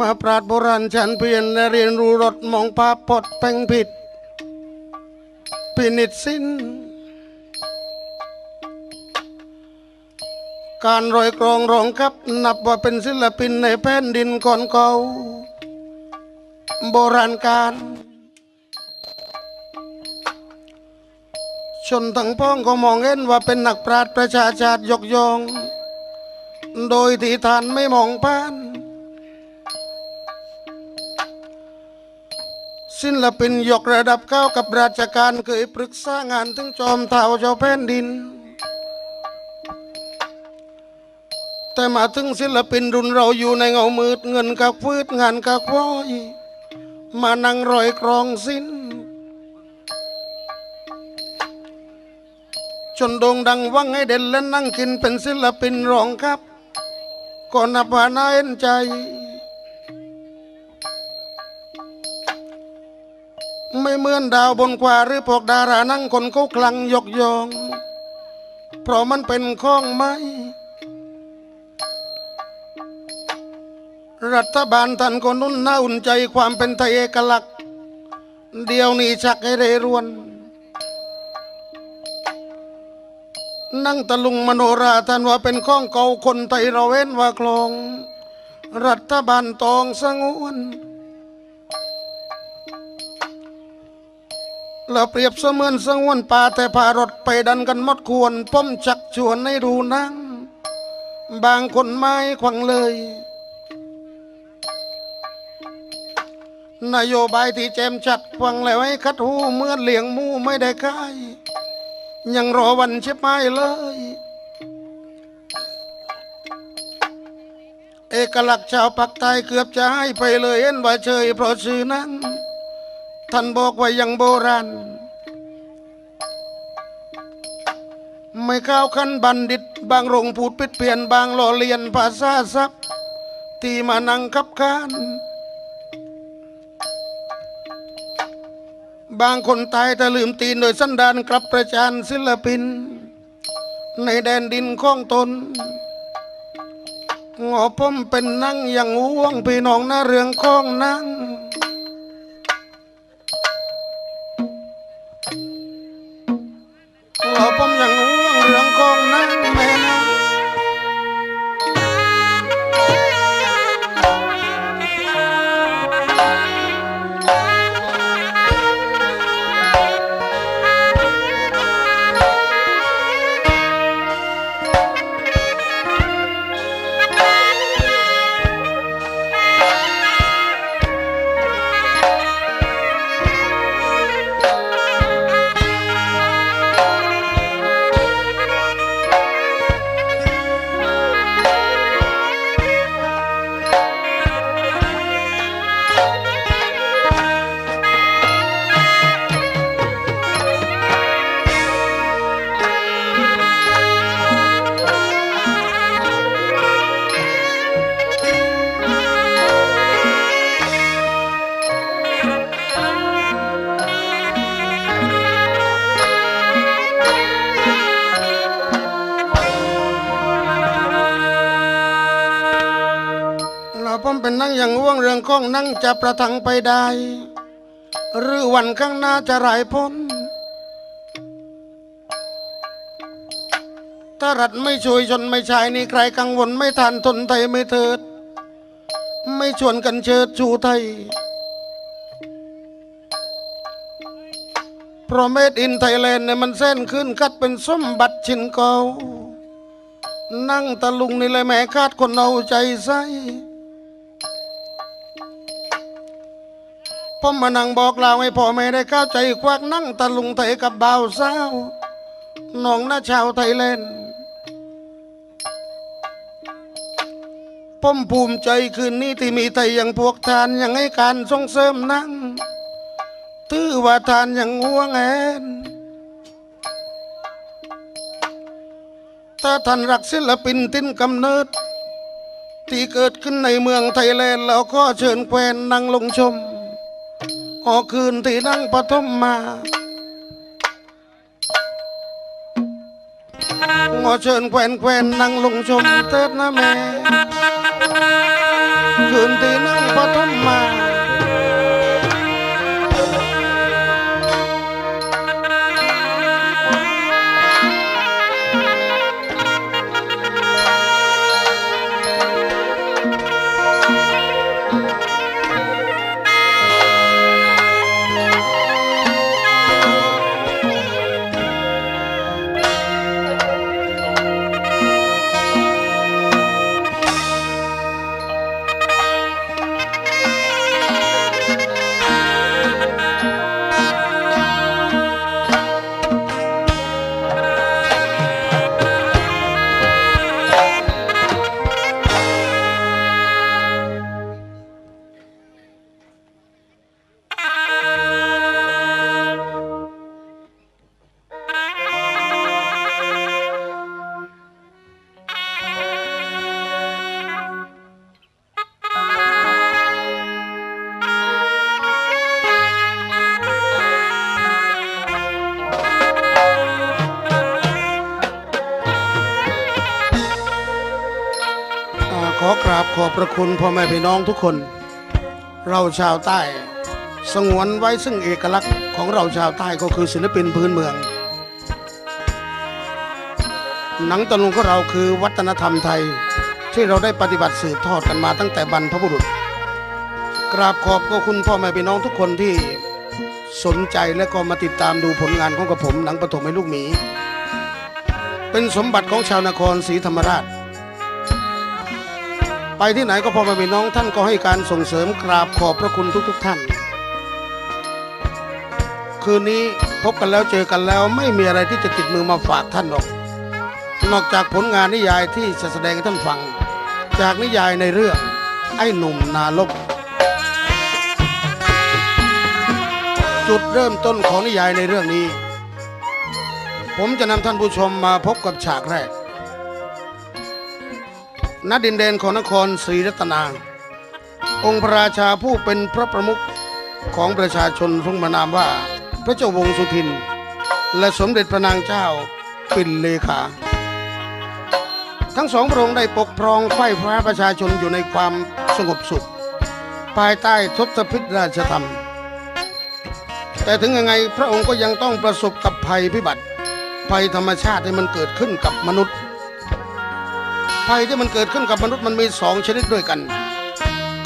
มาปราดโบราณฉันเพียนและเรียนรู้รสมองภาพพดแปลงผิดพินิจสิ้น การรอยกรองรองครับ นับว่าเป็นศิลปินในแผ่นดินก่อนเก่าโบราณการ ชนทั้งพ้องก็มองเห็นว่าเป็นนักปราชญ์ประชาชาติยกยอง โดยที่ทานไม่มองผ่าน ศิลปินยกระดับก้าวกับราชการเคยปรึกษางานถึงจอมเท่าเจ้าแผ่นดิน แต่มาถึงศิลปินรุ่นเราอยู่ในเงามืดเงินกับฟืดงานกับวอยมานั่งรอยกรองสิ้น จนโด่งดังวังให้เด่นและนั่งกินเป็นศิลปินร้องครับก็นับว่าน่าเห็นใจ ไม่เหมือนดาวบนขวาหรือพวกดารานั่งคนเขาคลังยกยอง เพราะมันเป็นข้องไม้รัฐบาลท่านก็นุ่นน่าอุ่นใจความเป็นไทยเอกลักษณ์ เดียวนี้ชักให้เรรวน นั่งตะลุงมโนราท่านว่าเป็นข้องเก่าคนไทยเราเว้นว่าคลอง รัฐบาลตองสงวน เราเปรียบเสมือนสงวนป่าแต่พารถไปดันกันมดควรป้มชักชวนให้ดูนังบางคนไม่ขวังเลย นโยบายที่แจมชัดฟังแล้วให้คัดหูเมื่อเลี้ยงมูไม่ได้ค่าย ยังรอวันเช็บไม่เลย เอกลักษณ์ชาวภาคใต้เกือบจะให้ไปเลยเอ็นว่าเชยเพราะชื่อนั้น ท่านบอกว่ายังโบราณ ไม่เข้าวขั้นบัณฑิต บางโรงพูดปิดเปลี่ยนบางหล่อเลียนภาษาซับที่มานั่งคับคานบางคนตายแต่ลืมตีนโดยสันดานกลับประจานศิลปิน ในแดนดินของตนงอผมเป็นนั่งอย่างห่วงพี่น้องหน้าเรืองของนั่ง รื่องของนั่งจะประทังไปได้ หรือวันข้างหน้าจะหลายพ้น ถ้ารัฐไม่ช่วยชนไม่ชายนี่ใครกังวลไม่ทันทนไทยไม่เถิด ไม่ชวนกันเชิดชูไทย เพราะเมดอินไทยแลนด์เนี่ยมันเส้นขึ้นคัดเป็นสมบัติชิ้นเก่านั่งตะลุงนี่เลยแม่คาดคนเอาใจใส่ ผมมานั่งบอกเล่าให้พ่อแม่ได้เข้าใจควักนั่งตะลุงไทยกับบ่าวสาวน้องน้าชาวไทยแลนผมภูมิใจคืนนี้ที่มีไทยอย่างพวกทานยังให้การส่งเสริมนั่งถือว่าทานอย่างห่วงแหนถ้าท่านรักศิลปินทิ้นกำเนิด ที่เกิดขึ้นในเมืองไทยแลนด์แล้วก็เชิญแควนนั่งลงชม ออกคืนที่นั่งปฐมมาขอเชิญแควนแควนนั่งลงชมเถิดนะแม่ คืนที่นั่งปฐม คุณพ่อแม่พี่น้องทุกคน เราชาวใต้ สงวนไว้ซึ่งเอกลักษณ์ของเราชาวใต้ก็คือศิลปินพื้นเมือง หนังตะลุงของเราคือวัฒนธรรมไทยที่เราได้ปฏิบัติสืบทอดกันมาตั้งแต่บรรพบุรุษ กราบขอบพระคุณพ่อแม่พี่น้องทุกคนที่สนใจและก็มาติดตามดูผลงานของกระผมหนังปฐมให้ลูกหมี เป็นสมบัติของชาวนครศรีธรรมราช ไปที่ไหนก็พอมาเป็นน้องท่านก็ให้การส่งเสริมกราบขอบพระคุณทุกๆท่าน คืนนี้พบกันแล้วเจอกันแล้วไม่มีอะไรที่จะติดมือมาฝากท่านหรอก นอกจากผลงานนิยายที่จะแสดงให้ท่านฟัง จากนิยายในเรื่องไอ้หนุ่มนาลบจุดเริ่มต้นของนิยายในเรื่องนี้ ผมจะนำท่านผู้ชมมาพบกับฉากแรก ณดินแดนของนครศรีรัตนา องค์พระราชาผู้เป็นพระประมุขของประชาชนทรงมานามว่า พระเจ้าวงศ์สุทิน และสมเด็จพระนางเจ้าปิ่นเลขา ทั้งสองพระองค์ได้ปกครองไฝ่ฟ้าประชาชนอยู่ในความสงบสุข ภายใต้ทศพิธราชธรรม แต่ถึงยังไงพระองค์ก็ยังต้องประสบกับภัยพิบัติ ภัยธรรมชาติที่มันเกิดขึ้นกับมนุษย์ ภัยที่มันเกิดขึ้นกับมนุษย์มันมีสองชนิดด้วยกัน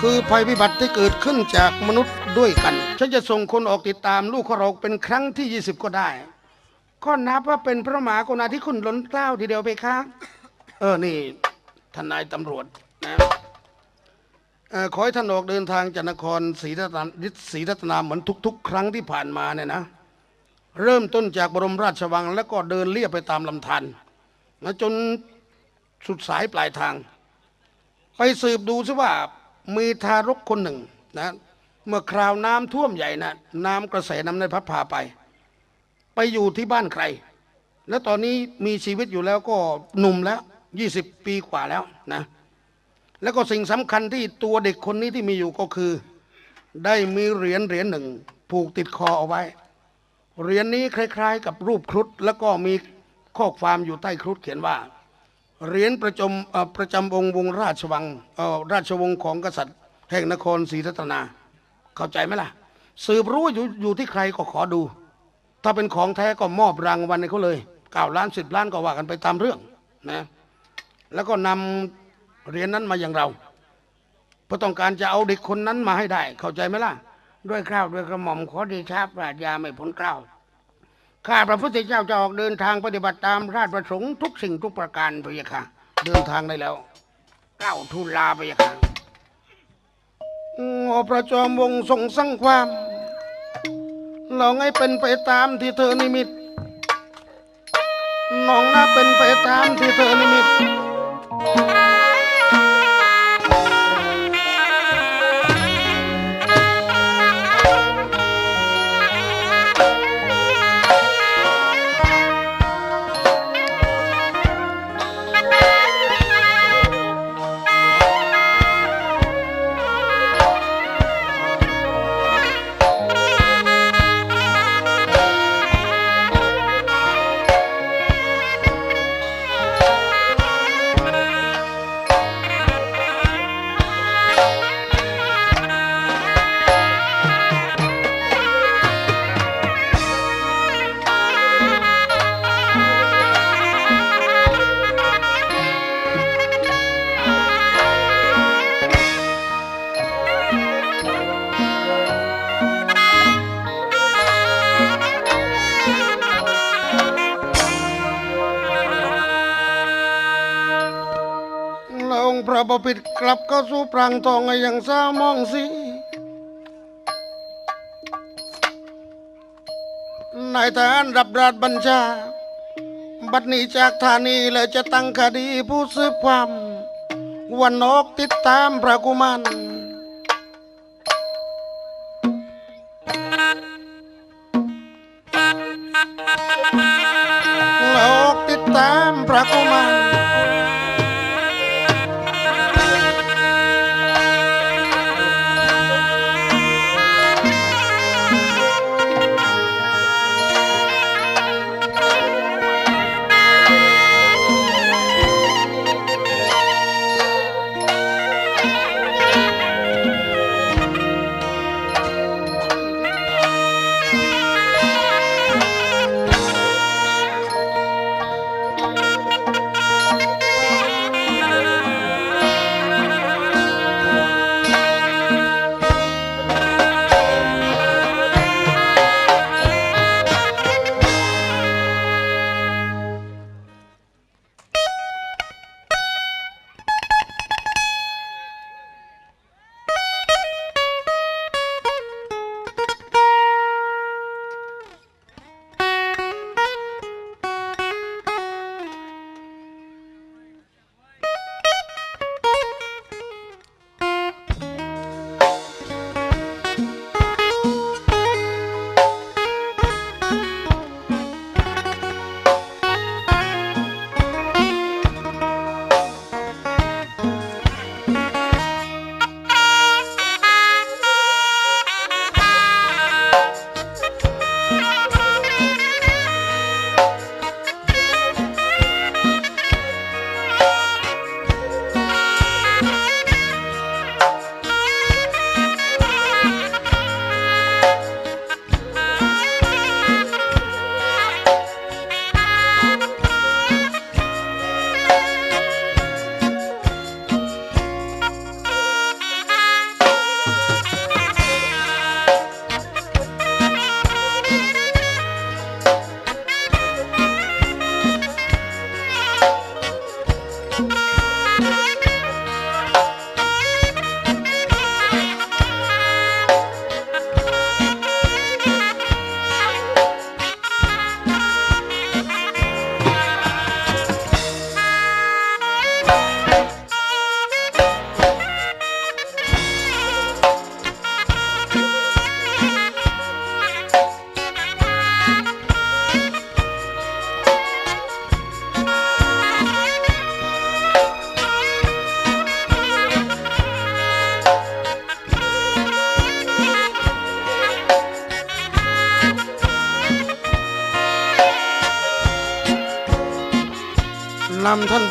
คือภัยพิบัติที่เกิดขึ้นจากมนุษย์ด้วยกัน ฉันจะส่งคนออกติดตามลูกของเราเป็นครั้งที่ 20 ก็ได้ ก็นับว่าเป็นพระมหากรุณาธิคุณล้นเกล้าทีเดียวไปคะเออนี่ทนายตำรวจนะเออขอให้ท่านออกเดินทางจากนครศรีรัตนศรีรัตนาเหมือนทุก ๆ ครั้งที่ผ่านมาเนี่ยนะเริ่มต้นจากบรมราชวัง แล้วก็เดินเลียบไปตามลำธารนะจน สุดสายปลายทาง ไปสืบดูซิว่ามีทารกคนหนึ่งนะเมื่อคราวน้ำท่วมใหญ่นะน้ำกระแสน้ำในพัดพาไป ไปอยู่ที่บ้านใคร แล้วตอนนี้มีชีวิตอยู่แล้วก็หนุ่มแล้วยี่สิบปีกว่าแล้วนะแล้วก็สิ่งสำคัญที่ตัวเด็กคนนี้ที่มีอยู่ก็คือ ได้มีเหรียญเหรียญหนึ่ง ผูกติดคอเอาไว้ เหรียญนี้คล้าย ๆ กับรูปครุฑแล้วก็มีข้อความอยู่ใต้ครุฑเขียนว่า เหรียญประจำเอ่อประจำองค์วงราชวังราชวงศ์ของกษัตริย์ แห่งนครศรีรัตนา เข้าใจไหมล่ะ สืบรู้อยู่อยู่ที่ใครก็ขอดู ถ้าเป็นของแท้ก็มอบรางวัลให้เขาเลยเก้าล้านสิบล้านก็ว่ากันไปตามเรื่องนะแล้วก็นำเหรียญนั้นมาอย่างเราเพื่อต้องการจะเอาเด็กคนนั้นมาให้ได้ เข้าใจไหมล่ะ ด้วยเกล้าวด้วยกระหม่อมขอเดชะปราชญาไม่พ้นเกล้าว ข้าพระพุทธเจ้าจะออกเดินทางปฏิบัติตามราชประสงค์ทุกสิ่งทุกประการพระยะค่ะ เดินทางได้แล้วก้าวทูลาพระยะค่ะโอ้พระจอมวงทรงสั่งความเราให้เป็นไปตามที่เธอนิมิตน้องน่าเป็นไปตามที่เธอนิมิต บบปิดกลับเข้าสู่ปรางทองไอย่างเศร้ามองสินายทหารรับราชบัญชา บัดนี้จากธานีเลยจะตั้งคดีผู้สืบความ วันนกติดตามพระกุมารโลกติดตามพระกุมาร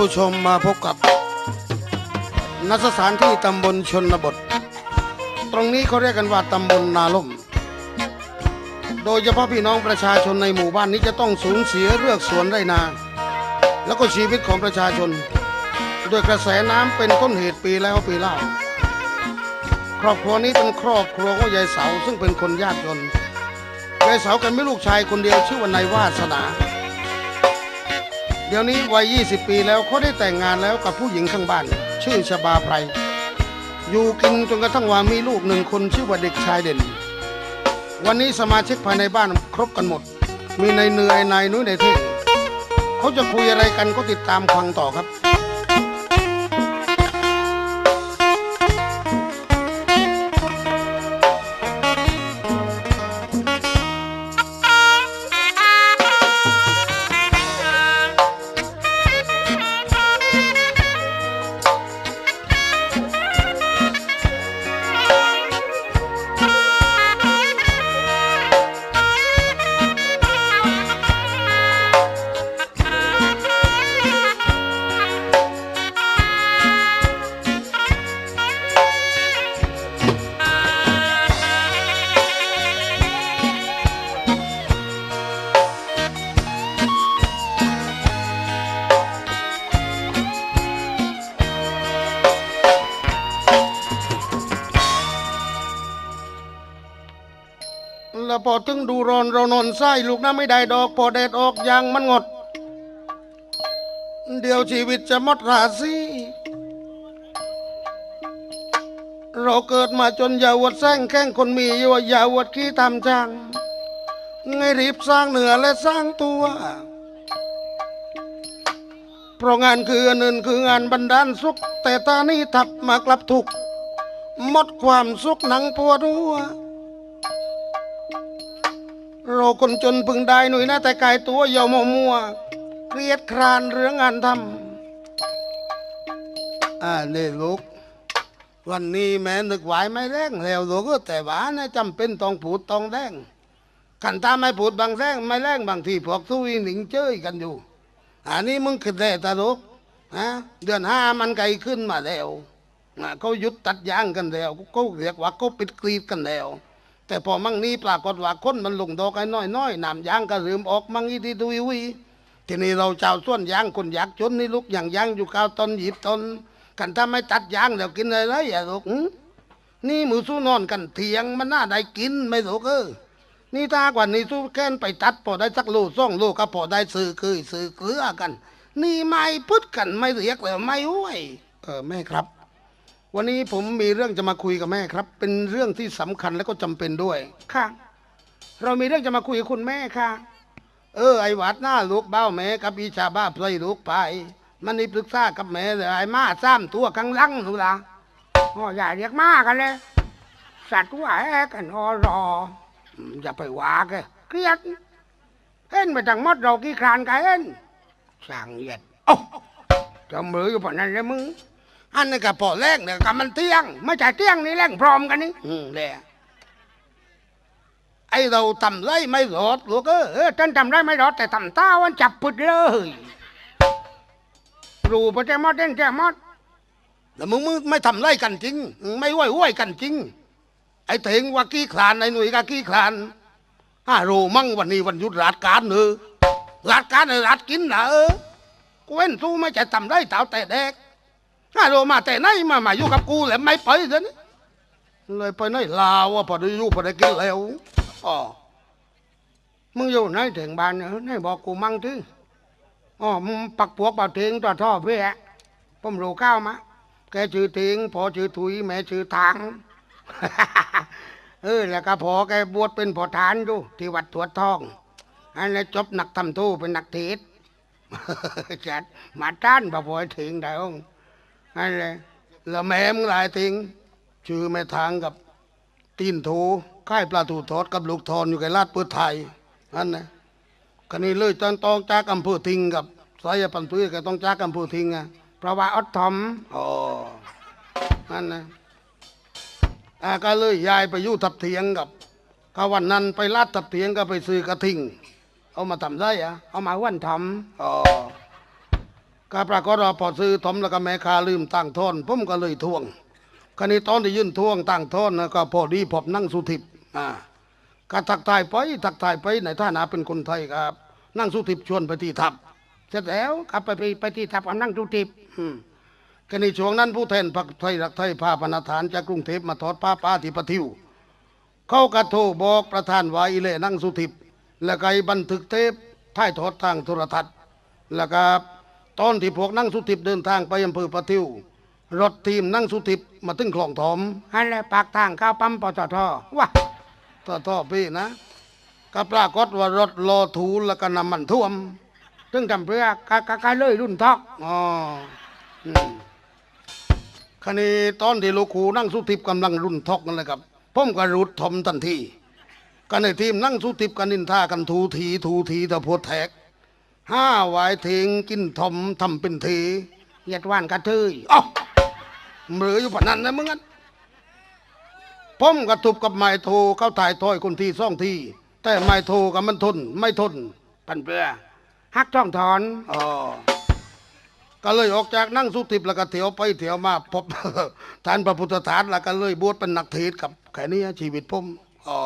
ผู้ชมมาพบกับณสถานที่ตำบลชนบท ตรงนี้เขาเรียกกันว่าตำบลนาล่ม โดยเฉพาะพี่น้องประชาชนในหมู่บ้านนี้จะต้องสูญเสียเรือกสวนไรนา แล้วก็ชีวิตของประชาชน ด้วยกระแสน้ำเป็นต้นเหตุปีแล้วปีเล่า ครอบครัวนี้เป็นครอบครัวของยายเสาซึ่งเป็นคนยากจนยายเสากันไม่ลูกชายคนเดียวชื่อว่านายวาสนา เดี๋ยวนี้วัย 20 ปีแล้วเขาได้แต่งงานแล้วกับผู้หญิงข้างบ้าน ชื่อชบาไพรอยู่กินจนกระทั่งว่ามีลูกหนึ่งคนชื่อว่าเด็กชายเด่น วันนี้สมาชิกภายในบ้านครบกันหมด มีนายเหนื่อยนายนุ้ยนายเท่งเขาจะคุยอะไรกันก็ติดตามฟังต่อครับ พอถึงดูร้อนเรานอนไส้ลูกน้ำไม่ได้ดอกพอแดดออกยางมันงด เดี๋ยวชีวิตจะมดราศีเราเกิดมาจนอยาวดแซงแข้งคนมีอยู่ว่าอยาวดขี้ทำจังไงรีบสร้างเหนือและสร้างตัว เพราะงานคืออันอื่นคืองานบันดาลสุข แต่ตานี้ทับมากลับทุกหมดความสุขหนังปวดหัว เราคนจนพึงได้หน่อยนะแต่กายตัวเยาวมัวมัว เครียดครานเรื่องงานทำอ่าเนี่ยลูก วันนี้แม่นึกไหวไม่แรงแล้วลูกเอ้ยแต่ว่านะจำเป็นต้องพูดต้องแรงกันตาไม่พูดบางแรงไม่แรงบางทีพวกทุยหนิงเจ้ยกันอยู่ อันนี้มึงคิดได้ตาลูกฮะเดือนห้ามันไกลขึ้นมาแล้วนะเขาหยุดตัดยางกันแล้วเขาเรียกว่าเขาปิดกรีดกันแล้ว แต่พอมั่งนี้ปรากฏว่าคนมันลงดอกไอ้น้อยน้อยนำยางก็เริ่มออกมั่งอีดีดุยวิทีนี้เราเจ้าส่วนยางคนอยากจนนี่ลูกอย่างยางอยู่ก้าวตนหยิบตนกันถ้าไม่ตัดยางแล้วกินอะไรอย่าลูกนี่มือสู้นอนกันเถียงมันน่าได้กินไม่ลูกเออนี่ถ้ากว่านี้สู้แค้นไปตัดพอได้สักโลสองโลก็พอได้ซื้อเคยซื้อเกลือกัน นี่ไม่พึดกันไม่เรียกแล้วไม่ห้วยเออแม่ครับ วันนี้ผมมีเรื่องจะมาคุยกับแม่ครับ เป็นเรื่องที่สำคัญและก็จำเป็นด้วยค่ะ เรามีเรื่องจะมาคุยกับคุณแม่ค่ะ เออไอ้หวัดหน้าลูกเบ้าแม่กับอีชาบ้าเพลยลูกไปมันนี่ปรึกษากับแม่เลยไอ้มาซ้ำตัวข้างหลังสุละอ๋ออย่าเรียกมากกันเลยสัตว์ว่าแอกันอรออืมอย่าไปว่าแกเครียดเห็นไปทั้งหมดเรากี่ครานกันเห็นสั่งเหยียดโอ้จำมืออยู่ปานนั้นเลยมึง อันนี้ก็พอแรกเนี่ยกับมันเตี้ยง ไม่ใช่เตี้ยงนี่แรงพร้อมกันนี่อืมแหละไอ้เราทำไรไม่รอดลูกเออเออท่านทำได้ไม่รอดแต่ทำตาวันจับปุดเลยรู้ประเจ้หมดเด่นเจ้หมดแล้วมึงมึงไม่ทำไรกันจริงมึงไม่ไหวไหวกันจริง ไอ้เถงว่ากี้คลานไอ้หนุ่ยก็กี้คลานฮ่าโรมั่งวันนี้วันหยุดราชการเนอะราชการเนอะราชกินนะเออกูเว้นสู้ไม่จะทำได้เต่าแต่เด็ก ฮ่าโรมาแต่ไหนมามาอยู่กับกูแหละไม่ไปซะนี่เลยไปไหนลาวว่าพอได้อยู่พอได้กินแล้วอ๋อมึงอยู่ไหนถึงบ้านเนี่ยไหนบอกกูมั่งที่อ๋อมึงปักพวกเป่าเทงต่อท่อเพื่อผมรู้ข้าวมาแกชื่อเทงพอชื่อถุยแม่ชื่อทางเออแล้วก็พอแกบวชเป็นพอทานอยู่ที่วัดตรวจทองอันนี้จบหนักทำทูเป็นนักเทศจัดมาต้านพระพอยถึงได้อง อันเลยแล้วแม่มึงหลายทิ้งชื่อแม่ทางกับตีนโถค่ายปลาถูทอดกับลูกทอนอยู่กับลาดเปื้อไทยอันนะคันนี้เลยต้องต้องจากอำเภอทิ้งกับสายปันปื้อก็ต้องจากอำเภอทิ้งอะเพราะว่าอดทอมอ๋อนั่นนะอาก็เลยยายไปยู่ทับเถียงกับก็วันนั้นไปลาดทับเถียงก็ไปซื้อกระทิงเอามาทำได้อะเอามาวันทอมอ๋อ ก็ปรากฏว่าพอซื้อถมแล้วก็แม่ค้าลืมตั้งทอนผมก็เลยทวงคันนี้ตอนที่ยื่นทวงตั้งทอนะก็พอดีผมนั่งสุทิพย์อ่าก็ทักทายไปทักทายไปในฐานะเป็นคนไทยครับ นั่งสุทิพย์ชวนไปที่ทัพเสร็จแล้วกลับไปไปที่ทับกำนั่งทุทิพย์อืมก็ในช่วงนั้นผู้แทนพรรคไทยรักไทยพาพนาฐานจากกรุงเทพมาทอดผ้าป้าที่ปะทิว เขากระโทบอกประธานวาอิเลนั่งสุทิพย์แล้วก็ไอ้บันทึกเทปถ่ายทอดทางโทรทัศน์แล้วก็ ตอนที่พวกนั่งสุทิพย์เดินทางไปอำเภอปะทิว รถทีมนั่งสุทิพย์มาถึงคลองถอมอันเลยปากทางเข้าปั๊มปตทว้าต่อต่อพี่นะ ก็ปรากฏว่ารถรอถูแล้วก็น้ำมันท่วมถึงทำเพื่อกะกะกะเลยรุ่นทอกอ๋ออืมคันนี้ตอนที่ลูกครูนั่งสุทิพย์กำลังรุ่นทอกนั่นแหละครับผมก็รุดทอมทันทีกันในทีมนั่งสุทิพย์กันนินท่ากันทูทีทูทีตะโพดแทก ห้าวายเทงกินทอมทำเป็นทีเหยียดว่านกระเทยอ๋อเหลืออยู่ปานนั้นนะมึงงั้นผมกระทุบกับไม้โทเข้าถ่ายถ้อยคนทีซ่องทีแต่ไม้โทกับมันทน ไม่ทน ปันเปลือฮักช่องถอนอ๋อก็เลยออกจากนั่งสุทิพย์แล้วก็เถียวไปเถียวมาพบท่านพระพุทธฐานแล้วก็เลยบวชเป็นนักเทศน์กับแค่นี้ชีวิตผมอ๋อ